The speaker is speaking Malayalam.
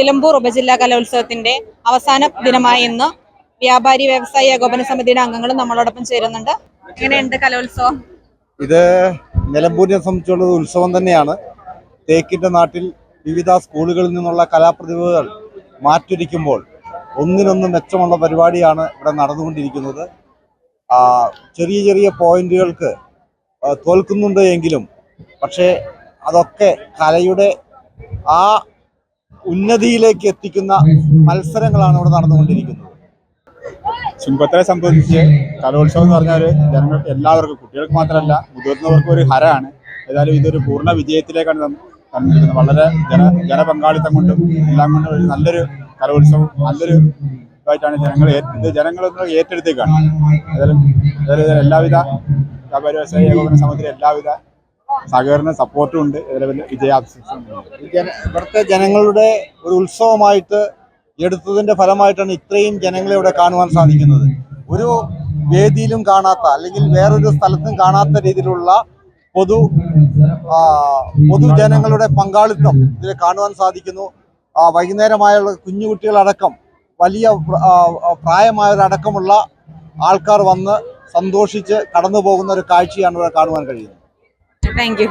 നിലമ്പൂർ ഉപജില്ലാ കലോത്സവത്തിന്റെ അവസാന ദിനമായ ഇന്ന് വ്യാപാരി വ്യവസായി ഏകോപന സമിതിയുടെ അംഗങ്ങളും നമ്മളോടൊപ്പം ചേരുന്നുണ്ട്. എങ്ങനെയുണ്ട് കലോത്സവം? ഇത് നിലമ്പൂരിനെ സംബന്ധിച്ചുള്ള ഉത്സവം തന്നെയാണ്. തേക്കിന്റെ നാട്ടിൽ വിവിധ സ്കൂളുകളിൽ നിന്നുള്ള കലാപ്രതിഭകൾ മാറ്റൊരുക്കുമ്പോൾ ഒന്നിനൊന്ന് മെച്ചമുള്ള പരിപാടിയാണ് ഇവിടെ നടന്നുകൊണ്ടിരിക്കുന്നത്. ചെറിയ ചെറിയ പോയിന്റുകൾക്ക് തോൽക്കുന്നുണ്ട് എങ്കിലും പക്ഷേ അതൊക്കെ കലയുടെ ആ ഉന്നതിയിലേക്ക് എത്തിക്കുന്ന മത്സരങ്ങളാണ് ഇവിടെ നടന്നുകൊണ്ടിരിക്കുന്നത്. ചുങ്കത്തരെ സംബന്ധിച്ച് കലോത്സവം എന്ന് പറഞ്ഞാൽ ജനങ്ങൾക്ക് എല്ലാവർക്കും കുട്ടികൾക്ക് മാത്രമല്ല മുതിർന്നവർക്കും ഒരു ഹരമാണ്. ഏതായാലും ഇതൊരു പൂർണ വിജയത്തിലേക്കാണ് കണ്ടിരിക്കുന്നത് വളരെ ജന ജനപങ്കാളിത്തം കൊണ്ടും എല്ലാം കൊണ്ടും ഒരു നല്ലൊരു കലോത്സവം നല്ലൊരു ഇതായിട്ടാണ് ജനങ്ങൾ ഇത് ജനങ്ങളൊന്ന് ഏറ്റെടുത്തേക്കാണ്. ഏതായാലും ഏതായാലും എല്ലാവിധ വ്യാപാര വ്യവസായ ഏകോപന സമൂഹത്തിലെ എല്ലാവിധ സഹകരണ സപ്പോർട്ടും ഉണ്ട്. വിജയാശംസയുണ്ട് ജന- ഇവിടുത്തെ ജനങ്ങളുടെ ഒരു ഉത്സവമായിട്ട് എടുത്തതിന്റെ ഫലമായിട്ടാണ് ഇത്രയും ജനങ്ങളെ ഇവിടെ കാണുവാൻ സാധിക്കുന്നത്. ഒരു വേദിയിലും കാണാത്ത അല്ലെങ്കിൽ വേറൊരു സ്ഥലത്തും കാണാത്ത രീതിയിലുള്ള പൊതു പൊതുജനങ്ങളുടെ പങ്കാളിത്തം ഇതിൽ കാണുവാൻ സാധിക്കുന്നു. വൈകുന്നേരമായുള്ള കുഞ്ഞുകുട്ടികളടക്കം വലിയ പ്രായമായൊരടക്കമുള്ള ആൾക്കാർ വന്ന് സന്തോഷിച്ച് കടന്നു പോകുന്ന ഒരു കാഴ്ചയാണ് ഇവിടെ കാണുവാൻ കഴിയുന്നത്. Thank you